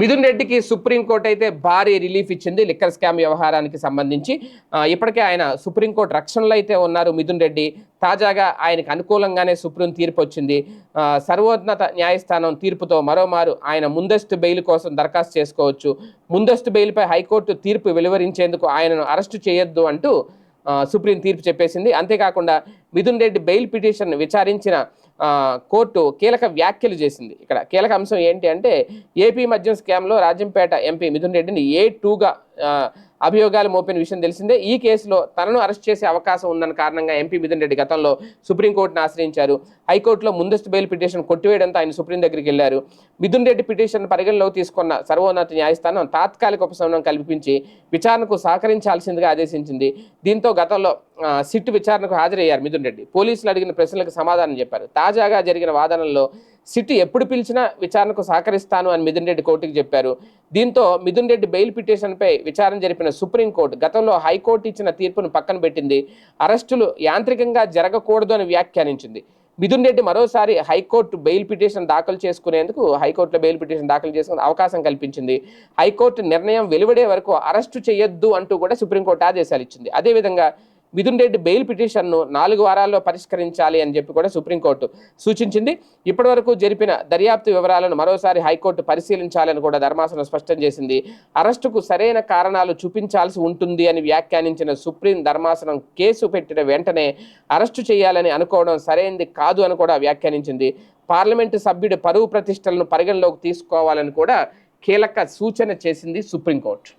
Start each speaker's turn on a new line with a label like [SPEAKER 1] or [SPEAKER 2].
[SPEAKER 1] మిథున్ రెడ్డికి సుప్రీంకోర్టు అయితే భారీ రిలీఫ్ ఇచ్చింది లిక్కర్ స్కామ్ వ్యవహారానికి సంబంధించి. ఇప్పటికే ఆయన సుప్రీంకోర్టు రక్షణలో అయితే ఉన్నారు మిథున్ రెడ్డి. తాజాగా ఆయనకు అనుకూలంగానే సుప్రీం తీర్పు వచ్చింది. సర్వోన్నత న్యాయస్థానం తీర్పుతో మరోమారు ఆయన ముందస్తు బెయిల్ కోసం దరఖాస్తు చేసుకోవచ్చు. ముందస్తు బెయిల్పై హైకోర్టు తీర్పు వెలువరించేందుకు ఆయనను అరెస్టు చేయొద్దు అంటూ సుప్రీం తీర్పు చెప్పేసింది. అంతేకాకుండా మిథున్ రెడ్డి బెయిల్ పిటిషన్ విచారించిన కోర్టు కీలక వ్యాఖ్యలు చేసింది. ఇక్కడ కీలక అంశం ఏంటి అంటే ఏపీ మద్యం స్కామ్లో రాజంపేట ఎంపీ మిథున్ రెడ్డిని ఏ టూగా అభియోగాలు మోపిన విషయం తెలిసిందే. ఈ కేసులో తనను అరెస్ట్ చేసే అవకాశం ఉందన్న కారణంగా ఎంపీ మిథున్ రెడ్డి గతంలో సుప్రీంకోర్టును ఆశ్రయించారు. హైకోర్టులో ముందస్తు బెయిల్ పిటిషన్ కొట్టివేయడంతో ఆయన సుప్రీం దగ్గరికి వెళ్ళారు మిథున్ రెడ్డి పిటిషన్ పరిగణలోకి తీసుకున్న సర్వోన్నత న్యాయస్థానం తాత్కాలిక ఉపశమనం కల్పించి విచారణకు సహకరించాల్సిందిగా ఆదేశించింది. దీంతో గతంలో సిట్ విచారణకు హాజరయ్యారు మిథున్ రెడ్డి. పోలీసులు అడిగిన ప్రశ్నలకు సమాధానం చెప్పారు. తాజాగా జరిగిన వాదనల్లో సిటీ ఎప్పుడు పిలిచినా విచారణకు సహకరిస్తాను అని మిథున్ రెడ్డి కోర్టుకు చెప్పారు. దీంతో మిథున్ రెడ్డి బెయిల్ పిటిషన్పై విచారణ జరిపిన సుప్రీంకోర్టు గతంలో హైకోర్టు ఇచ్చిన తీర్పును పక్కన పెట్టింది. అరెస్టులు యాంత్రికంగా జరగకూడదు అని వ్యాఖ్యానించింది. మిథున్ రెడ్డి మరోసారి హైకోర్టు బెయిల్ పిటిషన్ దాఖలు చేసుకునేందుకు హైకోర్టులో బెయిల్ పిటిషన్ దాఖలు చేసుకునే అవకాశం కల్పించింది. హైకోర్టు నిర్ణయం వెలువడే వరకు అరెస్టు చేయొద్దు అంటూ కూడా సుప్రీంకోర్టు ఆదేశాలు ఇచ్చింది. అదేవిధంగా మిథున్ రెడ్డి బెయిల్ పిటిషన్ను నాలుగు వారాల్లో పరిష్కరించాలి అని చెప్పి కూడా సుప్రీంకోర్టు సూచించింది. ఇప్పటివరకు జరిపిన దర్యాప్తు వివరాలను మరోసారి హైకోర్టు పరిశీలించాలని కూడా ధర్మాసనం స్పష్టం చేసింది. అరెస్టుకు సరైన కారణాలు చూపించాల్సి ఉంటుంది అని వ్యాఖ్యానించిన సుప్రీం ధర్మాసనం కేసు పెట్టిన వెంటనే అరెస్టు చేయాలని అనుకోవడం సరైనది కాదు అని కూడా వ్యాఖ్యానించింది. పార్లమెంటు సభ్యుడి పరువు ప్రతిష్టలను పరిగణలోకి తీసుకోవాలని కూడా కీలక సూచన చేసింది సుప్రీంకోర్టు.